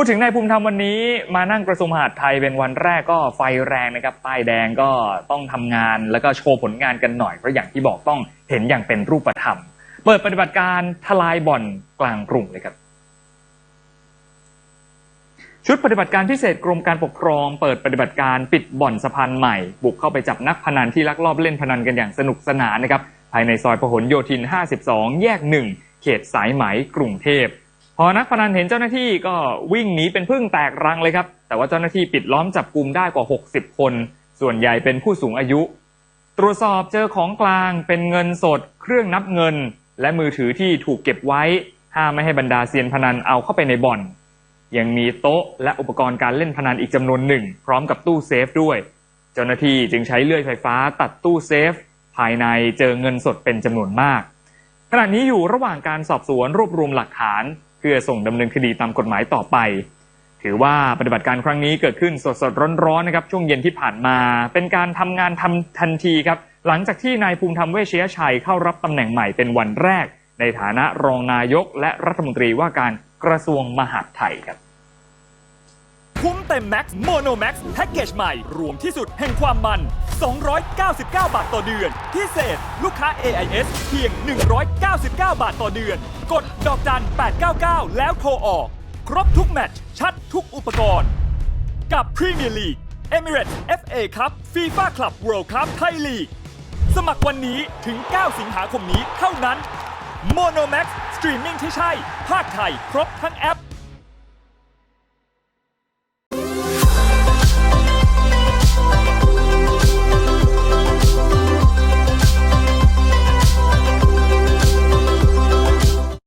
พูดถึงนายภูมิธรรมวันนี้มานั่งกระทรวงมหาดไทยเป็นวันแรกก็ไฟแรงนะครับป้ายแดงก็ต้องทำงานแล้วก็โชว์ผลงานกันหน่อยเพราะอย่างที่บอกต้องเห็นอย่างเป็นรูปธรรม เปิดปฏิบัติการทลายบ่อนกลางกรุงเลยครับ ชุดปฏิบัติการพิเศษกรมการปกครอง เปิดปฏิบัติการปิดบ่อนสะพานใหม่ บุกเข้าไปจับนักพนันที่ลักลอบเล่นพนันกันอย่างสนุกสนานนะครับภายในซอยพหลโยธิน 52 แยก 1 เขตสายไหมกรุงเทพ พอนักพนันเห็นเจ้าหน้าที่ก็วิ่งหนีเป็นพึ่งแตกรังเลยครับ แต่ว่าเจ้าหน้าที่ปิดล้อมจับกลุ่มได้กว่า 60 คน ส่วนใหญ่เป็นผู้สูงอายุ ตรวจสอบเจอของกลางเป็นเงินสด เครื่องนับเงิน และมือถือที่ถูกเก็บไว้ ห้ามไม่ให้บรรดาเซียนพนันเอาเข้าไปในบ่อน ยังมีโต๊ะและอุปกรณ์การเล่นพนันอีกจำนวนหนึ่ง พร้อมกับตู้เซฟด้วย เจ้าหน้าที่จึงใช้เลื่อยไฟฟ้าตัดตู้เซฟ ภายในเจอเงินสดเป็นจำนวนมากขณะนี้อยู่ระหว่างการสอบสวนรวบรวมหลักฐาน เพื่อส่งดำเนินคดีตามกฎหมายต่อไป ถือว่าปฏิบัติการครั้งนี้เกิดขึ้นสดสดๆร้อนๆนะครับช่วงเย็นที่ผ่านมา เป็นการทำงานทำทันทีครับ หลังจากที่นายภูมิธรรมเวชยชัยเข้ารับตำแหน่งใหม่เป็นวันแรก ในฐานะรองนายกและรัฐมนตรีว่าการกระทรวงมหาดไทยครับ คุ้มเต็มแม็กซ์โมโนแม็กซ์แพ็กเกจใหม่ รวมที่สุดแห่งความมัน 299 บาทต่อเดือน พิเศษ ลูกค้า AIS เพียง 199 บาทต่อเดือน กดดอกจัน 899 แล้วโทรออก ครบทุกแมตช์ชัดทุกอุปกรณ์ กับพรีเมียร์ลีก Emirates FA ครับ FIFA Club World Cup ไทยลีกสมัครวันนี้ถึง 9 สิงหาคมนี้เท่านั้น Monomax สตรีมมิ่งที่ใช่ภาคไทย ครบทั้งแอป